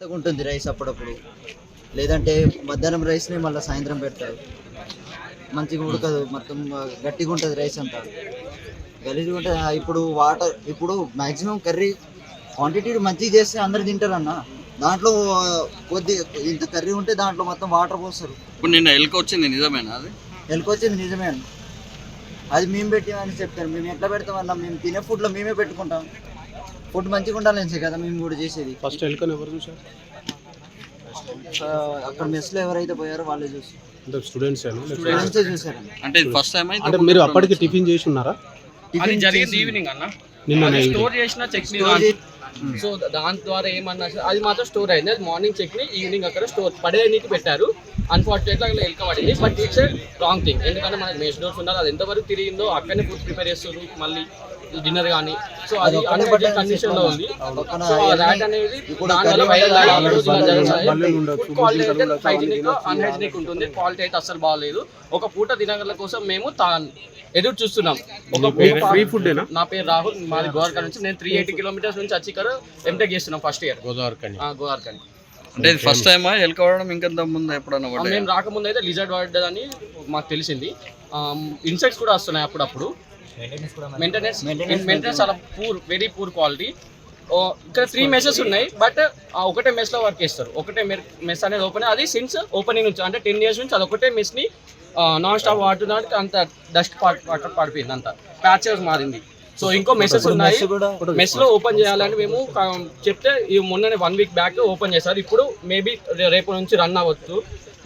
ఉంటుంది రైస్ అప్పుడప్పుడు. లేదంటే మధ్యాహ్నం రైస్ని మళ్ళీ సాయంత్రం పెడతారు. మంచిగా ఉడకదు మొత్తం గట్టిగా ఉంటుంది రైస్ అంతా. గలీజ్గా ఉంటుంది ఇప్పుడు వాటర్ ఇప్పుడు మ్యాక్సిమం కర్రీ క్వాంటిటీ మంచిగా చేస్తే అందరు తింటారు అన్న దాంట్లో కొద్ది ఇంత కర్రీ ఉంటే దాంట్లో మొత్తం వాటర్ పోస్తారు. ఇప్పుడు నిన్న ఎలుక వచ్చింది నిజమేనా అది? వెళ్ళికొచ్చింది నిజమే అన్న అది మేము పెట్టామని చెప్తారు. మేము ఎట్లా పెడతామన్నా? మేము తినే ఫుడ్లో మేమే పెట్టుకుంటాం. ఫుడ్ మంచిగా ఉండాలని కదా మేము కూడా చేసేది. ఫస్ట్ ఎలుకని ఎవరు చూసారు అక్కడ మెస్లో ఎవరైతే పోయారో వాళ్ళే చూసి. అంటే స్టూడెంట్స్ స్టూడెంట్సే చూసారండి అంటే ఫస్ట్ టైం అంటే మీరు అప్పటికి టిఫిన్ చేసి ఉన్నారా? టిఫిన్ జరిగింది ఈవినింగ్ అన్న. నిన్న స్టోర్ చేసిన చట్నీ స్టోర్ చే- సో దాని ద్వారా ఏమన్నా సరే- అది మాత్రం స్టోర్ అయింది. అది మార్నింగ్ చట్నీ ఈవినింగ్ అక్కడ స్టోర్ పడేయడానికి పెట్టారు. అన్ఫార్చునేట్లీ అక్కడ ఎలక పడింది. బట్ ఇట్స్ రాంగ్ థింగ్ ఎందుకంటే మనకి మెస్ డోర్స్ ఉన్నారు అది ఎంతవరకు తిరిగిందో అక్కడనే ఫుడ్ ప్రిపేర్ చేస్తారు మళ్ళీ. డిన్నర్ కానీ సో అది పడ్డది కండిషన్లో ఉంది. సో ర్యాట్ అనేది దానివల్ల ఫుడ్ హైజీనిక్ అన్హైజీనిక్ ఉంటుంది. క్వాలిటీ అయితే అసలు బాగాలేదు ఒక పూట దినగల కోసం మేము తా ఎదురు చూస్తున్నాం. ఒక ఫ్రీ ఫుడ్డేనా నా పేరు రాహుల్. మాది గోవార్కర్ నుంచి నేను త్రీ ఎయిటీ కిలోమీటర్స్ నుంచి వచ్చి ఇక్కడ ఎంటెక్ చేస్తున్నాం ఫస్ట్ ఇయర్ గోదావరి కని గోవార్కర్ అంటే ఇది ఫస్ట్ టైమా ఎలుక పడడం ఇంకెంత ముందు ఎప్పుడన్నా? మేము రాకముందు అయితే లిజర్డ్ పడ్డదని మాకు తెలిసింది. ఇన్సెక్ట్స్ కూడా వస్తున్నాయి అప్పుడప్పుడు. మెయింటెనెన్స్ మెయింటెనెన్స్ చాలా పూర్ వెరీ పూర్ క్వాలిటీ ఇక్కడ త్రీ మెసెస్ ఉన్నాయి బట్ ఒకటే మెస్లో వర్క్ చేస్తారు. ఒకటే మెస్ అనేది ఓపెన్ అది సిన్స్ ఓపెనింగ్ నుంచి అంటే టెన్ ఇయర్స్ నుంచి అది ఒకటే మెస్ని నాన్ స్టాప్ వాడుతున్నానికి అంత డస్ట్ వాటర్ పడిపోయింది అంత. ప్యాచెస్ మారింది. సో ఇంకో మెసెస్ ఉన్నాయి మెస్లో ఓపెన్ చేయాలని మేము చెప్తే ఈ మొన్ననే వన్ వీక్ బ్యాక్ ఓపెన్ చేశారు. ఇప్పుడు మేబీ రేపు నుంచి రన్ అవ్వచ్చు.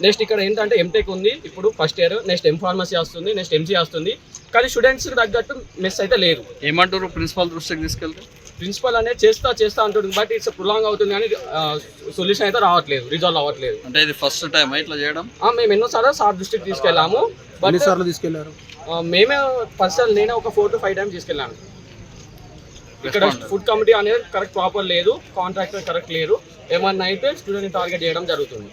నెక్స్ట్ ఇక్కడ ఏంటంటే ఎంటెక్ ఉంది. ఇప్పుడు first year next M pharmacy వస్తుంది నెక్స్ట్ ఎంసీ వస్తుంది. కానీ స్టూడెంట్స్ తగ్గట్టు మెస్ అయితే లేదు. ఏమంటారు ప్రిన్సిపాల్ దృష్టికి తీసుకెళ్తే? ప్రిన్సిపల్ అనేది చేస్తా చేస్తా అంటుంది బట్ ఇట్స్ ప్రొలాంగ్ అవుతుంది కానీ సొల్యూషన్ అయితే రావట్లేదు రిజాల్వ్ అవ్వట్లేదు. అంటే ఇది ఫస్ట్ టైం ఇట్లా చేయడం? ఆ, మేము ఎన్నోసార్లు సార్ దృష్టికి తీసుకెళ్ళాము. బట్ ఎన్నిసార్లు తీసుకెళ్ళారు? మేమే పర్సనల్ నేనే ఒక ఫోర్ టు ఫైవ్ టైమ్స్ తీసుకెళ్ళాను. ఇక్కడ. ఫుడ్ కమిటీ అనేది కరెక్ట్ ప్రాపర్ లేదు. కాంట్రాక్టర్ కరెక్ట్ లేరు. ఏమన్నా అయితే స్టూడెంట్ టార్గెట్ చేయడం జరుగుతుంది.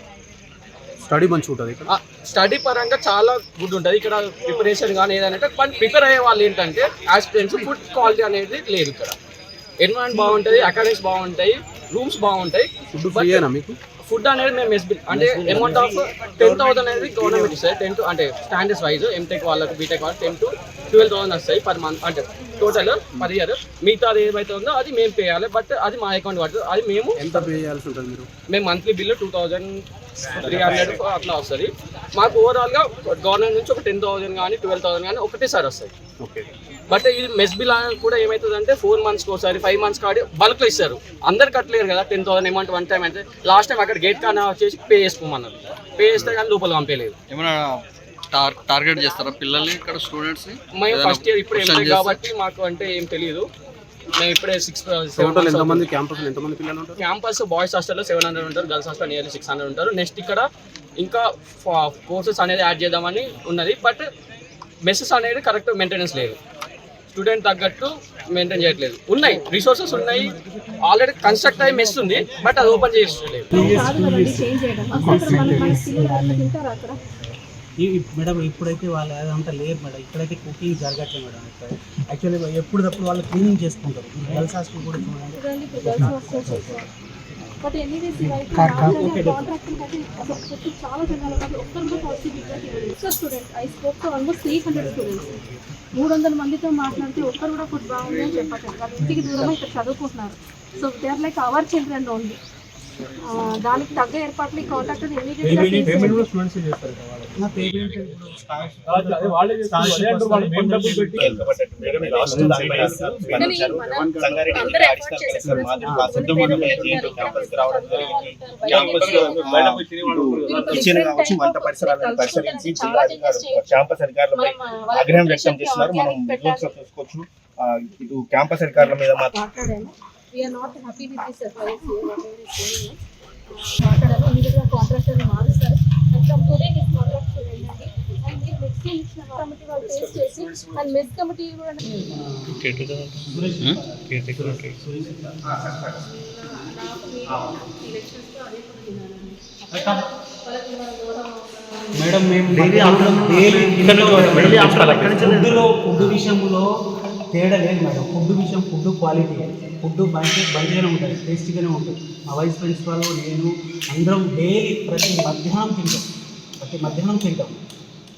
స్టడీ మంచిగా ఉంటుంది ఇక్కడ. స్టడీ పరంగా చాలా గుడ్ ఉంటుంది. ఇక్కడ ప్రిపరేషన్ కానీ ఏదంటే కానీ ప్రిపేర్ అయ్యే వాళ్ళు ఏంటంటే ఆస్పిరెంట్స్ ఫుడ్ క్వాలిటీ అనేది లేదు ఇక్కడ. ఎన్విరాన్మెంట్ బాగుంటుంది అకాడమిక్స్ బాగుంటాయి రూమ్స్ బాగుంటాయి. ఫుడ్ ఫ్రీయేనా మీకు? ఫుడ్ అనేది మేము మెస్ అంటే అమౌంట్ ఆఫ్ టెన్ థౌసండ్ అనేది గవర్నమెంట్ ఇస్తుంది టెన్ టు అంటే స్టాండర్డ్స్ వైజ్ ఎంటెక్ వాళ్ళకి బీటెక్ వాళ్ళకి టెన్ టు ట్వెల్వ్ థౌసండ్ వస్తాయి పర్ మంత్ అంటే టోటల్ పర్ ఇయర్ మిగతాది ఏదైతే ఉందో అది మేము పే చేయాలి. బట్ అది మా అకౌంట్ పడుతుంది అది మేము ఎంత పే చేయాల్సి ఉంటుంది మీరు? మేము monthly bill two thousand three hundred అట్లా వస్తుంది. మాకు ఓవరాల్గా గవర్నమెంట్ నుంచి ఒక టెన్ థౌసండ్ కానీ ట్వెల్వ్ థౌసండ్ కానీ ఒకటేసారి వస్తాయి. ఓకే బట్ ఇది మెస్ బిల్ అనేది కూడా ఏమవుతుందంటే ఫోర్ మంత్స్కి ఒకసారి ఫైవ్ మంత్స్ కాడి బల్క్లో ఇస్తారు. అందరు కట్టలేరు కదా ten thousand amount one time అంటే. లాస్ట్ టైం అక్కడ గేట్ కానీ వచ్చేసి పే చేసుకోమన్నారు. పే చేస్తే కానీ లోపల పంపేయలేదు. ఏమైనా టార్గెట్ చేస్తారా పిల్లల్ని ఇక్కడ స్టూడెంట్స్ మేము ఫస్ట్ ఇయర్ ఇప్పుడే చేస్తే- కాబట్టి మాకు అంటే ఏం తెలియదు మేము ఇప్పుడే సిక్స్ టోటల్ ఎంతమంది క్యాంపస్ ఎంతమంది పిల్లలు ఉంటారు? క్యాంపస్ బాయ్స్ హాస్టల్లో సెవెన్ హండ్రెడ్ ఉంటారు girls hostel nearly six hundred ఉంటారు. నెక్స్ట్ ఇక్కడ ఇంకా కోర్సెస్ అనేది యాడ్ చేద్దామని ఉన్నది. బట్ మెస్సెస్ అనేది కరెక్ట్ మెయింటెనెన్స్ లేదు. స్టూడెంట్ తగ్గట్టు మెయింటైన్ చేయట్లేదు. ఉన్నాయి రిసోర్సెస్ ఉన్నాయి. ఆల్రెడీ కన్స్ట్రక్ట్ అయ్యి మెస్ ఉంది బట్ అది ఓపెన్ చేయట్లేదు మేడం ఇప్పుడైతే వాళ్ళు అదంతా లేదు మేడం. ఇక్కడైతే కుకింగ్ జరగట్లేదు మేడం. యాక్చువల్లీ ఎప్పుడప్పుడు వాళ్ళు క్లీనింగ్ చేసుకుంటారు. గర్ల్స్ హాస్టల్ కూడా చూడండి. బట్ ఎనీవేస్ చాలా జనాలు కాదు ఒక్కరు కూడా positive so student I spoke to almost three hundred students మూడు వందల మందితో మాట్లాడితే ఒక్కరు కూడా ఫుడ్ బాగుంది అని చెప్పట్లేదు. వాళ్ళు ఇంటికి దూరమే ఇక్కడ చదువుకుంటున్నారు. So they are like our children only దానికి తగ్గ ఏర్పాట్లు ఈ కాంట్రాక్టర్ పేమెంట్ కూడా స్టూడెంట్స్ చేస్తారు కదా వాళ్ళు. నా పేమెంట్ ఇప్పుడు స్టార్ట్- స్కాలర్షిప్ వస్తుంది, కొందరు ఇచ్చిన కావచ్చు వంట పరిసరాలను పరిశీలించి జిల్లా అధికారులు క్యాంపస్ అధికారులపై ఆగ్రహం వ్యక్తం చేస్తున్నారు. మనం చూసుకోవచ్చు. ఇటు క్యాంపస్ అధికారుల మీద మాత్రం we're not happy with this FIS మాట్లాడాను ఇమీడియట్గా కాంట్రాక్టర్ని మారుస్తారు and from today this contract చూడండి అండ్ మీరు నెక్స్ట్ ఇచ్చిన కమిటీ వాళ్ళు టేస్ట్ చేసి అండ్ మెస్ కమిటీ కూడా మేడం మేము డైలీ డైలీ ఫుడ్లో ఫుడ్ విషయంలో తేడా లేదు మేడం. ఫుడ్ విషయం ఫుడ్ క్వాలిటీ. ఫుడ్ మంచి మంచిగానే ఉంటుంది టేస్టీగానే ఉంటుంది. మా వైస్ ప్రిన్సిపాల్ నేను అందరం డైలీ ప్రతి మధ్యాహ్నం తింటాం. ప్రతి మధ్యాహ్నం తింటాం.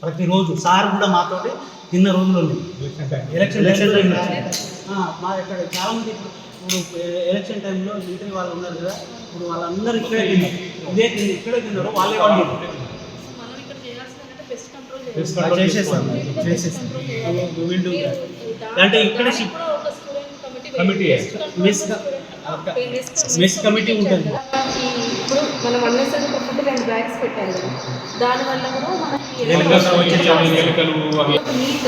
ప్రతిరోజు. సార్ కూడా మాతోటి తిన్న రోజులు ఉన్నాయి ఎలక్షన్ మా ఇక్కడ చాలా మంది ఇప్పుడు ఎలక్షన్ టైంలో మిలిటరీ వాళ్ళు ఉన్నారు కదా ఇప్పుడు వాళ్ళందరూ ఇక్కడే తిన్నారు. ఇదే తిని ఇక్కడే తిన్నారు వాళ్ళే వాళ్ళు మనం ఇక్కడ చేయాల్సింది అంటే పెస్ట్ కంట్రోల్ చేసేస్తాం. చేసేస్తాం. వీళ్ళు అంటే ఇక్కడ committee committee mess mess committee ఉంటుంది. ఇప్పుడు మనం అన్నెసరి ఫుడ్ రెండు బ్యాగ్స్ పెట్టారు కదా. దానివల్ల కూడా మనకి నీట్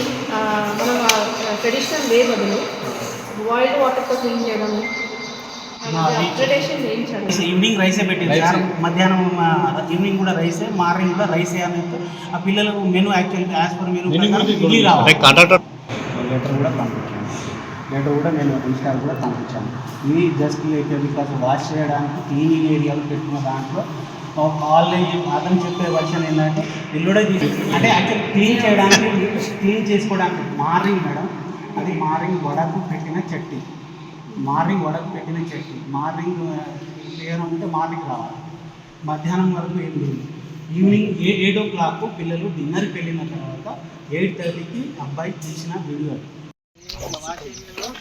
మనం ట్రెడిషనల్ వే బదులు బాయిల్డ్ వాటర్తో క్లీన్ చేయడం అప్గ్రేడేషన్ చేయించాలి ఈవినింగ్ రైసే పెట్టింది? సార్ మధ్యాహ్నం ఆ, ఈవినింగ్ కూడా రైసే మార్నింగ్ కూడా రైసే అని ఆ పిల్లలకు menu actually as per menu రావాలి. లెటర్ కూడా పంపించాను. లెటర్ కూడా నేను ఇన్స్టాల్ కూడా పంపించాను. ఇది జస్ట్ లైక్ బికాస్ వాష్ చేయడానికి క్లీనింగ్ ఏరియాలు పెట్టుకున్న దాంట్లో ఆన్లైన్ అతను చెప్పే వర్షన్ ఏంటంటే ఎల్లుడే అంటే యాక్చువల్ క్లీన్ చేయడానికి క్లీన్ చేసుకోవడానికి మార్నింగ్ మేడం అది మార్నింగ్ వడకు పెట్టిన చట్నీ. మార్నింగ్ వడకు పెట్టిన చట్నీ. మార్నింగ్ క్లియర్ ఉంటే మార్నింగ్ రావాలి. మధ్యాహ్నం వరకు ఏం లేదు. ఈవినింగ్ ఏ ఎయిట్ ఓ క్లాక్ పిల్లలు డిన్నర్కి వెళ్ళిన తర్వాత ఎయిట్ థర్టీకి అబ్బాయి తీసిన వీడియో.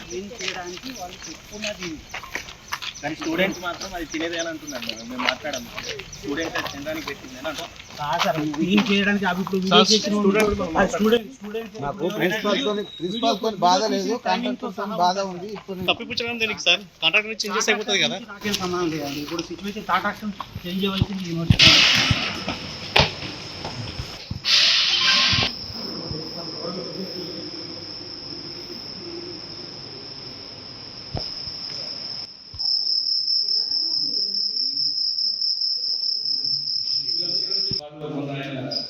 క్లీన్ చేయడానికి వాళ్ళు పెట్టుకున్నది కానీ స్టూడెంట్స్ మాత్రం అది తినేదే అని అంటున్నారు మేడం. మేము మాట్లాడాము స్టూడెంట్స్ అది తినడానికి పెట్టింది అంటాం బాధ లేదు. బాధ ఉంది. ఇప్పుడు తప్పిపుచ్చడం దేనికి సార్? కాంట్రాక్ట్ చేంజెస్ అయిపోతుంది కదా. నాకేం సంబంధం లేదండి ఇప్పుడు సిచ్యువేషన్ టాటా చేంజ్ చేయవలసింది యూనివర్సిటీ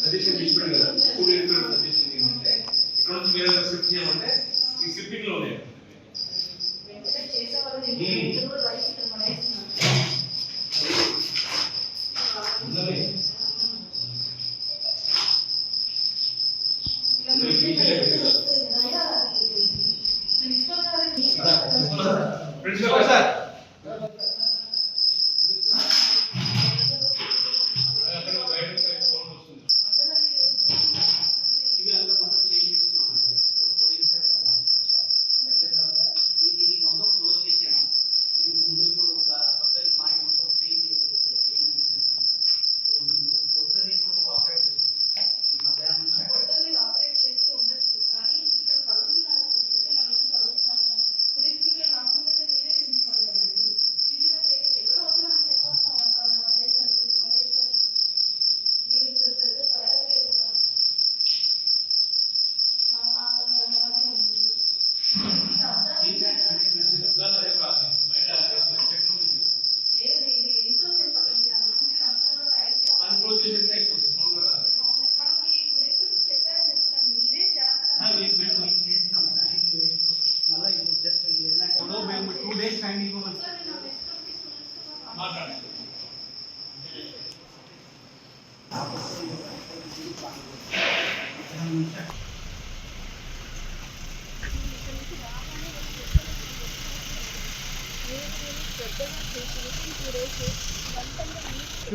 సజెషన్ తీసుకుని కదా స్టూడెంట్ సజెషన్ ఏంటంటే ఇక్కడ నుంచి వేరే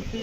சுற்றி